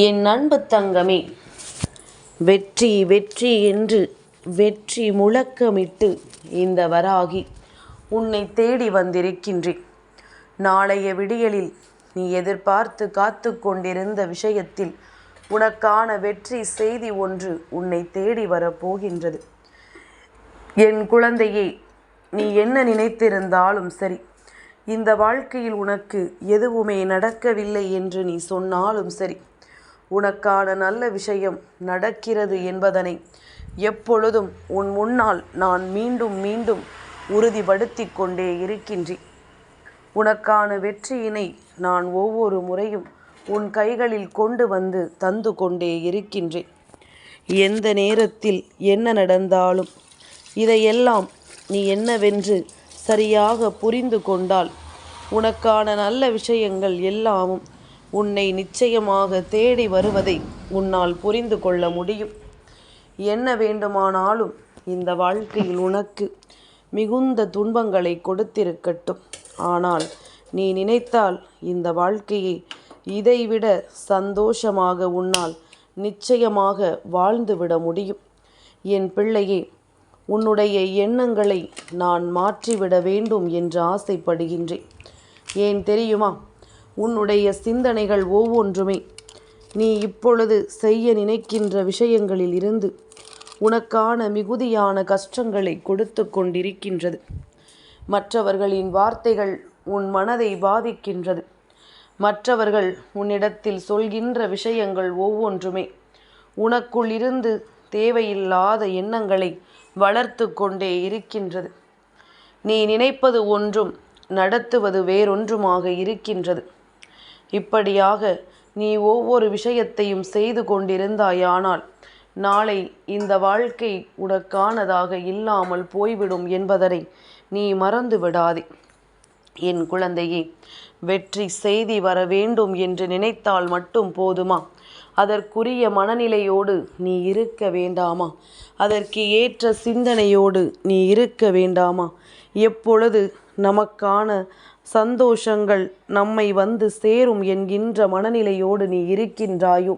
என் அன்பு தங்கமே வெற்றி வெற்றி என்று வெற்றி முழக்கமிட்டு இந்த வராகி உன்னை தேடி வந்திருக்கின்றேன். நாளைய விடியலில் நீ எதிர்பார்த்து காத்து கொண்டிருந்த விஷயத்தில் உனக்கான வெற்றி செய்தி ஒன்று உன்னை தேடி வரப்போகின்றது. என் குழந்தையே நீ என்ன நினைத்திருந்தாலும் சரி இந்த வாழ்க்கையில் உனக்கு எதுவுமே நடக்கவில்லை என்று நீ சொன்னாலும் சரி உனக்கான நல்ல விஷயம் நடக்கிறது என்பதனை எப்பொழுதும் உன் முன்னால் நான் மீண்டும் மீண்டும் உறுதிப்படுத்தி கொண்டே இருக்கின்றேன். உனக்கான வெற்றியினை நான் ஒவ்வொரு முறையும் உன் கைகளில் கொண்டு வந்து தந்து கொண்டே இருக்கின்றேன். எந்த நேரத்தில் என்ன நடந்தாலும் இதையெல்லாம் நீ என்னவென்று சரியாக புரிந்து கொண்டால் உனக்கான நல்ல விஷயங்கள் எல்லாமும் உன்னை நிச்சயமாக தேடி வருவதை உன்னால் புரிந்து கொள்ள முடியும். என்ன வேண்டுமானாலும் இந்த வாழ்க்கையில் உனக்கு மிகுந்த துன்பங்களை கொடுத்திருக்கட்டும். ஆனால் நீ நினைத்தால் இந்த வாழ்க்கையை இதைவிட சந்தோஷமாக உன்னால் நிச்சயமாக வாழ்ந்துவிட முடியும். என் பிள்ளையே உன்னுடைய எண்ணங்களை நான் மாற்றிவிட வேண்டும் என்று ஆசைப்படுகின்றேன். ஏன் தெரியுமா? உன்னுடைய சிந்தனைகள் ஒவ்வொன்றுமே. நீ இப்பொழுது செய்ய நினைக்கின்ற விஷயங்களில் இருந்து உனக்கான மிகுதியான கஷ்டங்களை கொடுத்து கொண்டிருக்கின்றது. மற்றவர்களின் வார்த்தைகள் உன் மனதை பாதிக்கின்றது. மற்றவர்கள் உன்னிடத்தில் சொல்கின்ற விஷயங்கள் ஒவ்வொன்றுமே. உனக்குள் இருந்து தேவையில்லாத எண்ணங்களை வளர்த்து கொண்டே இருக்கின்றது. நீ நினைப்பது ஒன்றும் நடத்துவது வேறொன்றுமாக இருக்கின்றது. இப்படியாக நீ ஒவ்வொரு விஷயத்தையும் செய்து கொண்டிருந்தாயானால் நாளை இந்த வாழ்க்கை உனக்கானதாக இல்லாமல் போய்விடும் என்பதனை நீ மறந்து விடாதே என் குழந்தையே வெற்றி செய்தி வர வேண்டும் என்று நினைத்தால் மட்டும் போதுமா? அதற்குரிய மனநிலையோடு நீ இருக்க வேண்டாமா? அதற்கு ஏற்ற சிந்தனையோடு நீ இருக்க வேண்டாமா? எப்பொழுது நமக்கான சந்தோஷங்கள் நம்மை வந்து சேரும் என்கின்ற மனநிலையோடு நீ இருக்கின்றாயோ?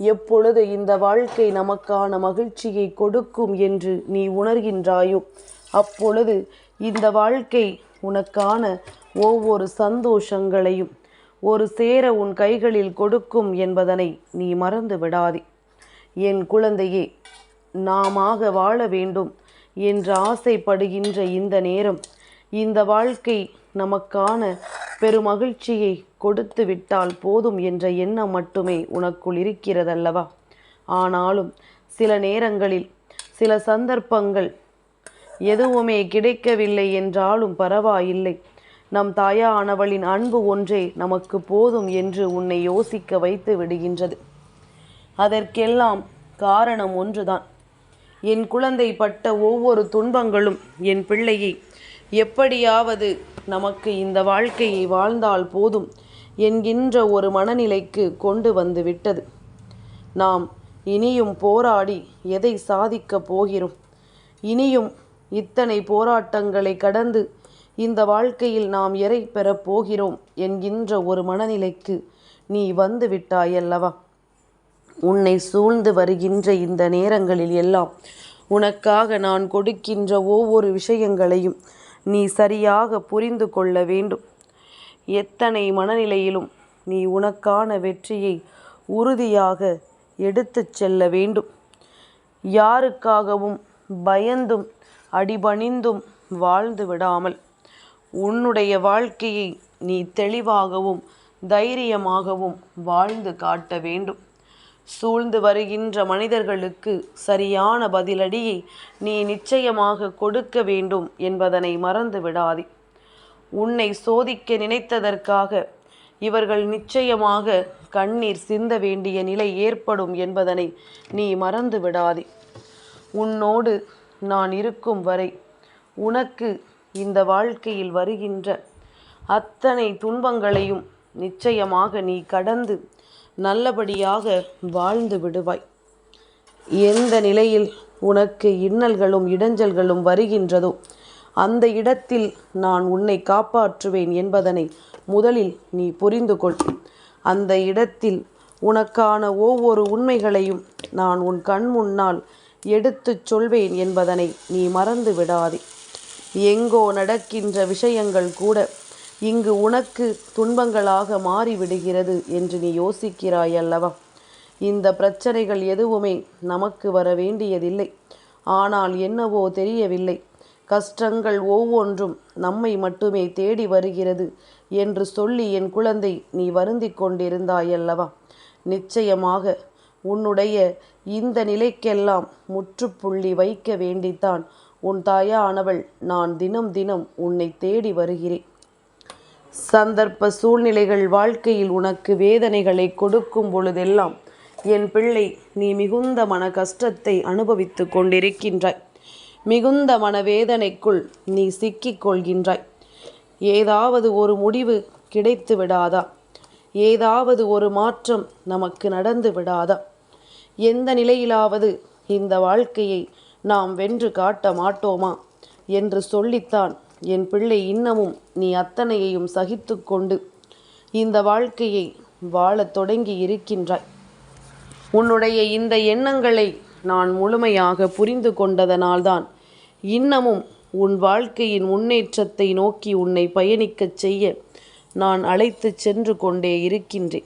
எப்பொழுது இந்த வாழ்க்கை நமக்கான மகிழ்ச்சியை கொடுக்கும் என்று நீ உணர்கின்றாயோ? அப்பொழுது இந்த வாழ்க்கை உனக்கான ஒவ்வொரு சந்தோஷங்களையும் ஒரு சேர உன் கைகளில் கொடுக்கும் என்பதனை நீ மறந்து விடாதே. என் குழந்தையே நாமாக வாழ வேண்டும் என்று ஆசைப்படுகின்ற இந்த நேரம் இந்த வாழ்க்கை நமக்கான பெருமகிழ்ச்சியை கொடுத்து விட்டால் போதும் என்ற எண்ணம் மட்டுமே உனக்குள் இருக்கிறதல்லவா? ஆனாலும் சில நேரங்களில் சில சந்தர்ப்பங்கள் எதுவுமே கிடைக்கவில்லை என்றாலும் பரவாயில்லை. நம் தாயானவளின் அன்பு ஒன்றே நமக்கு போதும் என்று உன்னை யோசிக்க வைத்து விடுகின்றது. அதற்கெல்லாம் காரணம் ஒன்றுதான். என் குழந்தை பட்ட ஒவ்வொரு துன்பங்களும் என் பிள்ளையை எப்படியாவது நமக்கு இந்த வாழ்க்கையை வாழ்ந்தால் போதும் என்கின்ற ஒரு மனநிலைக்கு கொண்டு வந்து விட்டது. நாம் இனியும் போராடி எதை சாதிக்கப் போகிறோம்? இனியும் இத்தனை போராட்டங்களை கடந்து இந்த வாழ்க்கையில் நாம் எறை பெறப் போகிறோம் என்கின்ற ஒரு மனநிலைக்கு நீ வந்து விட்டாயல்லவா? உன்னை சூழ்ந்து வருகின்ற இந்த நேரங்களில் எல்லாம் உனக்காக நான் கொடுக்கின்ற ஒவ்வொரு விஷயங்களையும் நீ சரியாக புரிந்து கொள்ள வேண்டும். எத்தனை மனநிலையிலும் நீ உனக்கான வெற்றியை உறுதியாக எடுத்துச் செல்ல வேண்டும். யாருக்காகவும் பயந்தும் அடிபணிந்தும் வாழ்ந்து விடாமல் உன்னுடைய வாழ்க்கையை நீ தெளிவாகவும் தைரியமாகவும் வாழ்ந்து காட்ட வேண்டும். சூழ்ந்து வருகின்ற மனிதர்களுக்கு சரியான பதிலடியை நீ நிச்சயமாக கொடுக்க வேண்டும் என்பதனை மறந்து விடாதே. உன்னை சோதிக்க நினைத்ததற்காக இவர்கள் நிச்சயமாக கண்ணீர் சிந்த வேண்டிய நிலை ஏற்படும் என்பதனை நீ மறந்து விடாதே. உன்னோடு நான் இருக்கும் வரை உனக்கு இந்த வாழ்க்கையில் வருகின்ற அத்தனை துன்பங்களையும் நிச்சயமாக நீ கடந்து நல்லபடியாக வாழ்ந்து விடுவாய். எந்த நிலையில் உனக்கு இன்னல்களும் இடைஞ்சல்களும் வருகின்றதோ அந்த இடத்தில் நான் உன்னை காப்பாற்றுவேன் என்பதனை முதலில் நீ புரிந்து கொள். அந்த இடத்தில் உனக்கான ஒவ்வொரு உண்மைகளையும் நான் உன் கண் முன்னால் எடுத்துச் சொல்வேன் என்பதனை நீ மறந்து விடாதே. எங்கோ நடக்கின்ற விஷயங்கள் கூட இங்கு உனக்கு துன்பங்களாக மாறிவிடுகிறது என்று நீ யோசிக்கிறாய் அல்லவா? இந்த பிரச்சனைகள் எதுவுமே நமக்கு வர வேண்டியதில்லை. ஆனால் என்னவோ தெரியவில்லை. கஷ்டங்கள் ஒவ்வொன்றும் நம்மை மட்டுமே தேடி வருகிறது என்று சொல்லி என் குழந்தை நீ வருந்தி கொண்டிருந்தாயல்லவா நிச்சயமாக உன்னுடைய இந்த நிலைக்கெல்லாம் முற்றுப்புள்ளி வைக்க வேண்டித்தான். உன் தாயானவள் நான் தினம் தினம் உன்னை தேடி வருகிறேன். சந்தர்ப்ப சூழ்நிலைகள் வாழ்க்கையில் உனக்கு வேதனைகளை கொடுக்கும் பொழுதெல்லாம் என் பிள்ளை நீ மிகுந்த மன கஷ்டத்தை அனுபவித்து கொண்டிருக்கின்றாய். மிகுந்த மனவேதனைக்குள் நீ சிக்கிக் கொள்கின்றாய். ஏதாவது ஒரு முடிவு கிடைத்து விடாதா? ஏதாவது ஒரு மாற்றம் நமக்கு நடந்து விடாதா? எந்த நிலையிலாவது இந்த வாழ்க்கையை நாம் வென்று காட்ட மாட்டோமா? என்று சொல்லித்தான் என் பிள்ளை இன்னமும் நீ அத்தனையையும் சகித்து கொண்டு இந்த வாழ்க்கையை வாழத் தொடங்கி இருக்கின்றாய். உன்னுடைய இந்த எண்ணங்களை நான் முழுமையாக புரிந்து கொண்டதனால்தான் இன்னமும் உன் வாழ்க்கையின் முன்னேற்றத்தை நோக்கி உன்னை பயணிக்கச் செய்ய நான் அழைத்து சென்று கொண்டே இருக்கின்றேன்.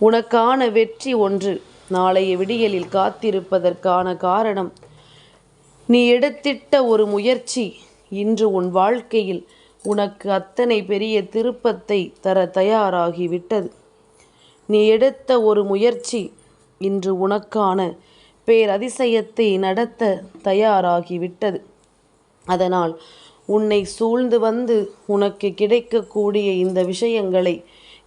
உனக்கான வெற்றி ஒன்று நாளைய விடியலில் காத்திருப்பதற்கான காரணம் நீ எடுத்திட்ட ஒரு முயற்சி இன்று உன் வாழ்க்கையில் உனக்கு அத்தனை பெரிய திருப்பத்தை தர தயாராகிவிட்டது. நீ எடுத்த ஒரு முயற்சி இன்று உனக்கான பேரதிசயத்தை நடத்த தயாராகிவிட்டது. அதனால் உன்னை சூழ்ந்து வந்து உனக்கு கிடைக்கக்கூடிய இந்த விஷயங்களை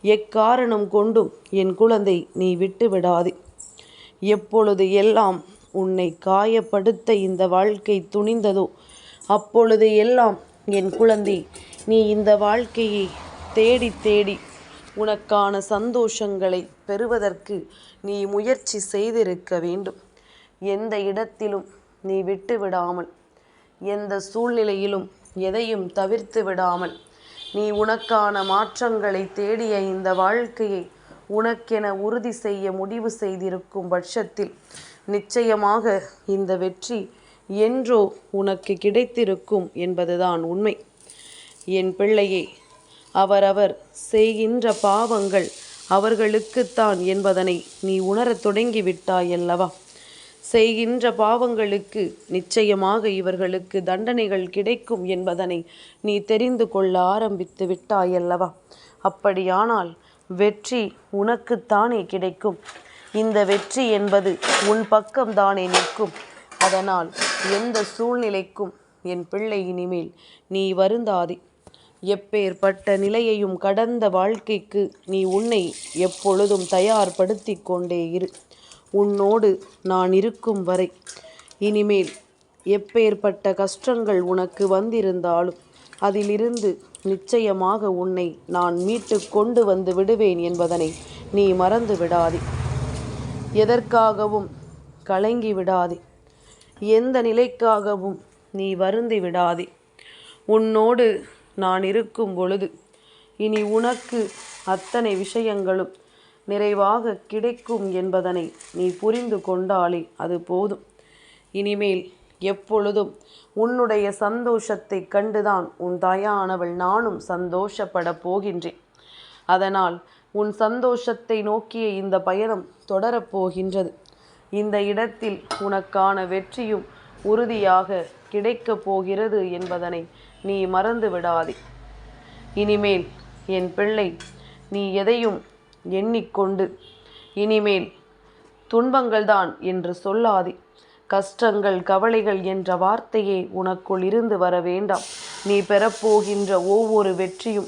எக்காரணம் கொண்டும் என் குழந்தை நீ விட்டு விடாதே எப்பொழுது எல்லாம் உன்னை காயப்படுத்த இந்த வாழ்க்கை துணிந்ததோ அப்பொழுது எல்லாம் என் குழந்தை நீ இந்த வாழ்க்கையை தேடி தேடி உனக்கான சந்தோஷங்களை பெறுவதற்கு நீ முயற்சி செய்திருக்க வேண்டும். எந்த இடத்திலும் நீ விட்டு விடாமல் எந்த சூழ்நிலையிலும் எதையும் தவிர்த்து விடாமல் நீ உனக்கான மாற்றங்களை தேடிய இந்த வாழ்க்கையை உனக்கென உறுதி செய்ய முடிவு செய்திருக்கும் பட்சத்தில் நிச்சயமாக இந்த வெற்றி என்றோ உனக்கு கிடைத்திருக்கும் என்பதுதான் உண்மை. என் பிள்ளையே அவரவர் செய்கின்ற பாவங்கள் அவர்களுக்குத்தான் என்பதனை நீ உணரத் தொடங்கிவிட்டாயல்லவா? செய்கின்ற பாவங்களுக்கு நிச்சயமாக இவர்களுக்கு தண்டனைகள் கிடைக்கும் என்பதனை நீ தெரிந்து கொள்ள ஆரம்பித்து விட்டாயல்லவா? அப்படியானால் வெற்றி உனக்குத்தானே கிடைக்கும். இந்த வெற்றி என்பது உன் பக்கம்தானே நிற்கும். அதனால் எந்த சூழ்நிலைக்கும் என் பிள்ளை இனிமேல் நீ வருந்தாதே. எப்பேற்பட்ட நிலையையும் கடந்த வாழ்க்கைக்கு நீ உன்னை எப்பொழுதும் தயார்படுத்தி கொண்டே இரு. உன்னோடு நான் இருக்கும் வரை இனிமேல் எப்பேற்பட்ட கஷ்டங்கள் உனக்கு வந்திருந்தாலும் அதிலிருந்து நிச்சயமாக உன்னை நான் மீட்டு கொண்டு வந்து விடுவேன் என்பதனை நீ மறந்து விடாதே எதற்காகவும் கலங்கி விடாதே எந்த நிலைக்காகவும் நீ வருந்தி விடாதே. உன்னோடு நான் இருக்கும் பொழுது இனி உனக்கு அத்தனை விஷயங்களும் நிறைவாக கிடைக்கும் என்பதனை நீ புரிந்து கொண்டாலே அது போதும். இனிமேல் எப்பொழுதும் உன்னுடைய சந்தோஷத்தை கண்டுதான் உன் தாயானவள் நானும் சந்தோஷப்பட போகின்றேன். அதனால் உன் சந்தோஷத்தை நோக்கிய இந்த பயணம் தொடரப்போகின்றது இந்த இடத்தில் உனக்கான வெற்றியும் உறுதியாக கிடைக்கப் போகிறது என்பதனை நீ மறந்து விடாதே. இனிமேல் என் பிள்ளை நீ எதையும் எண்ணிக்கொண்டு இனிமேல் துன்பங்கள்தான் என்று சொல்லாதே. கஷ்டங்கள் கவலைகள் என்ற வார்த்தையே உனக்குள் இருந்து வர வேண்டாம். நீ பெறப்போகின்ற ஒவ்வொரு வெற்றியும்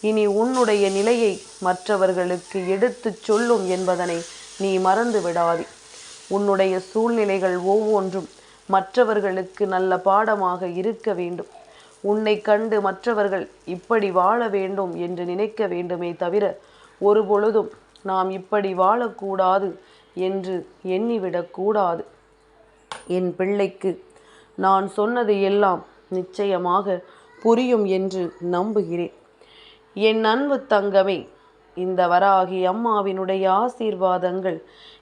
இனி உன்னுடைய நிலையை மற்றவர்களுக்கு எடுத்துச் சொல்லும் என்பதனை நீ மறந்து விடாதே. உன்னுடைய சூழ்நிலைகள் ஒவ்வொன்றும் மற்றவர்களுக்கு நல்ல பாடமாக இருக்க வேண்டும். உன்னை கண்டு மற்றவர்கள் இப்படி வாழ வேண்டும் என்று நினைக்க வேண்டுமே தவிர ஒரு பொழுதும் நாம் இப்படி வாழக்கூடாது என்று எண்ணிவிடக்கூடாது என் பிள்ளைக்கு நான் சொன்னது எல்லாம் நிச்சயமாக புரியும் என்று நம்புகிறேன். என் அன்பு தங்கமே இந்த வராகி அம்மாவினுடைய ஆசீர்வாதங்கள்